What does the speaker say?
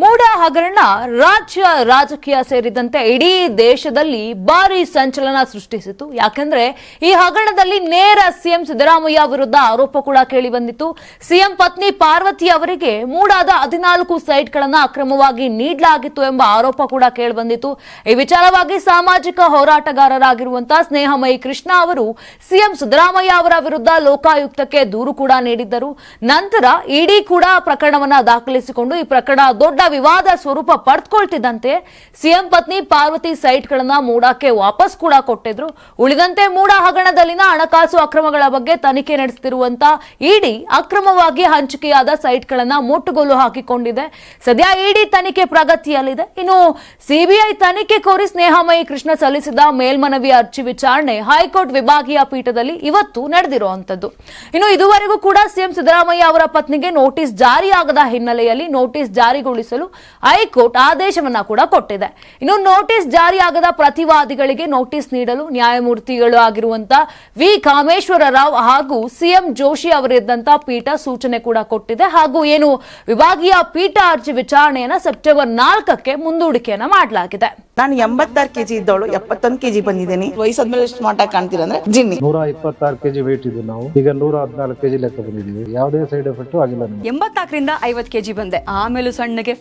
ಮೂಡ ಹಗರಣ ರಾಜ್ಯ ರಾಜಕೀಯ ಸೇರಿದಂತೆ ಇಡೀ ದೇಶದಲ್ಲಿ ಭಾರಿ ಸಂಚಲನ ಸೃಷ್ಟಿಸಿತು. ಯಾಕಂದ್ರೆ ಈ ಹಗರಣದಲ್ಲಿ ನೇರ ಸಿಎಂ ಸಿದ್ದರಾಮಯ್ಯ ವಿರುದ್ಧ ಆರೋಪ ಕೂಡ ಕೇಳಿ ಬಂದಿತ್ತು. ಸಿಎಂ ಪತ್ನಿ ಪಾರ್ವತಿ ಅವರಿಗೆ ಮೂಡಾದ ಹದಿನಾಲ್ಕು ಸೈಟ್ಗಳನ್ನು ಅಕ್ರಮವಾಗಿ ನೀಡಲಾಗಿತ್ತು ಎಂಬ ಆರೋಪ ಕೂಡ ಕೇಳಿ ಬಂದಿತ್ತು. ಈ ವಿಚಾರವಾಗಿ ಸಾಮಾಜಿಕ ಹೋರಾಟಗಾರರಾಗಿರುವಂತಹ ಸ್ನೇಹಮಯಿ ಕೃಷ್ಣ ಅವರು ಸಿಎಂ ಸಿದ್ದರಾಮಯ್ಯ ಅವರ ವಿರುದ್ಧ ಲೋಕಾಯುಕ್ತಕ್ಕೆ ದೂರು ಕೂಡ ನೀಡಿದ್ದರು. ನಂತರ ಇಡಿ ಕೂಡ ಪ್ರಕರಣವನ್ನ ದಾಖಲಿಸಿಕೊಂಡು ಈ ಪ್ರಕರಣ ದೊಡ್ಡ ವಿವಾದ ಸ್ವರೂಪ ಪಡೆದುಕೊಳ್ತಿದ್ದಂತೆ ಸಿಎಂ ಪತ್ನಿ ಪಾರ್ವತಿ ಸೈಟ್ಗಳನ್ನ ಮೂಡಕ್ಕೆ ವಾಪಸ್ ಕೂಡ ಕೊಟ್ಟಿದ್ರು. ಉಳಿದಂತೆ ಮೂಡ ಹಗರಣದಲ್ಲಿನ ಹಣಕಾಸು ಅಕ್ರಮಗಳ ಬಗ್ಗೆ ತನಿಖೆ ನಡೆಸುತ್ತಿರುವಂತ ಇಡಿ ಅಕ್ರಮವಾಗಿ ಹಂಚಿಕೆಯಾದ ಸೈಟ್ಗಳನ್ನ ಮುಟ್ಟುಗೋಲು ಹಾಕಿಕೊಂಡಿದೆ. ಸದ್ಯ ಇಡಿ ತನಿಖೆ ಪ್ರಗತಿಯಲ್ಲಿದೆ. ಇನ್ನು ಸಿಬಿಐ ತನಿಖೆ ಕೋರಿ ಸ್ನೇಹಮಯಿ ಕೃಷ್ಣ ಸಲ್ಲಿಸಿದ ಮೇಲ್ಮನವಿ ಅರ್ಜಿ ವಿಚಾರಣೆ ಹೈಕೋರ್ಟ್ ವಿಭಾಗೀಯ ಪೀಠದಲ್ಲಿ ಇವತ್ತು ನಡೆದಿರುವಂತದ್ದು. ಇನ್ನು ಇದುವರೆಗೂ ಕೂಡ ಸಿಎಂ ಸಿದ್ದರಾಮಯ್ಯ ಅವರ ಪತ್ನಿಗೆ ನೋಟಿಸ್ ಜಾರಿಯಾಗದ ಹಿನ್ನೆಲೆಯಲ್ಲಿ ನೋಟಿಸ್ ಜಾರಿಗೊಳಿಸಲು ಹೈಕೋರ್ಟ್ ಆದೇಶವನ್ನ ಕೂಡ ಕೊಟ್ಟಿದೆ. ಇನ್ನು ನೋಟಿಸ್ ಜಾರಿಯಾಗದ ಪ್ರತಿವಾದಿಗಳಿಗೆ ನೋಟಿಸ್ ನೀಡಲು ನ್ಯಾಯಮೂರ್ತಿಗಳು ಆಗಿರುವಂತಹ ವಿ ಕಾಮೇಶ್ವರ ರಾವ್ ಹಾಗೂ ಸಿಎಂ ಜೋಶಿ ಅವರಿದ್ದಂತಹ ಪೀಠ ಸೂಚನೆ ಕೂಡ ಕೊಟ್ಟಿದೆ. ಹಾಗೂ ಏನು ವಿಭಾಗೀಯ ಪೀಠ ಅರ್ಜಿ ವಿಚಾರಣೆಯನ್ನ ಸೆಪ್ಟೆಂಬರ್ ನಾಲ್ಕಕ್ಕೆ ಮುಂದೂಡಿಕೆಯನ್ನ ಮಾಡಲಾಗಿದೆ. ನಾನು ಎಂಬತ್ತಾರು ಕೆಜಿ ಇದ್ದವಳು ಎಪ್ಪತ್ತೊಂದು ಕೆಜಿ ಬಂದಿದ್ದೀನಿ. ವಯಸ್ಸಾದ್ಮೇಲೆ ಎಷ್ಟು ಮಾಟ ಕಾಣ್ತೀರ ಅಂದ್ರೆ ಜಿನ್ನಿ. ನೂರ ಇಪ್ಪತ್ತಾರು ಕೆಜಿ ವೇಟ್ ಇದ್ದು ನಾವು. ಈಗ ನೂರ ಹದಿನಾಲ್ಕು ಕೆಜಿ ಲೆಕ್ಕ ಬಂದಿದ್ದೀವಿ. ಯಾವುದೇ ಸೈಡ್ ಎಫೆಕ್ಟ್ ಆಗಿಲ್ಲ ಎಂಬತ್ನಾಲ್ಕರಿಂದ ಐವತ್ ಕೆಜಿ ಬಂದೆ. ಆಮೇಲೆ ಸಣ್ಣಗೆ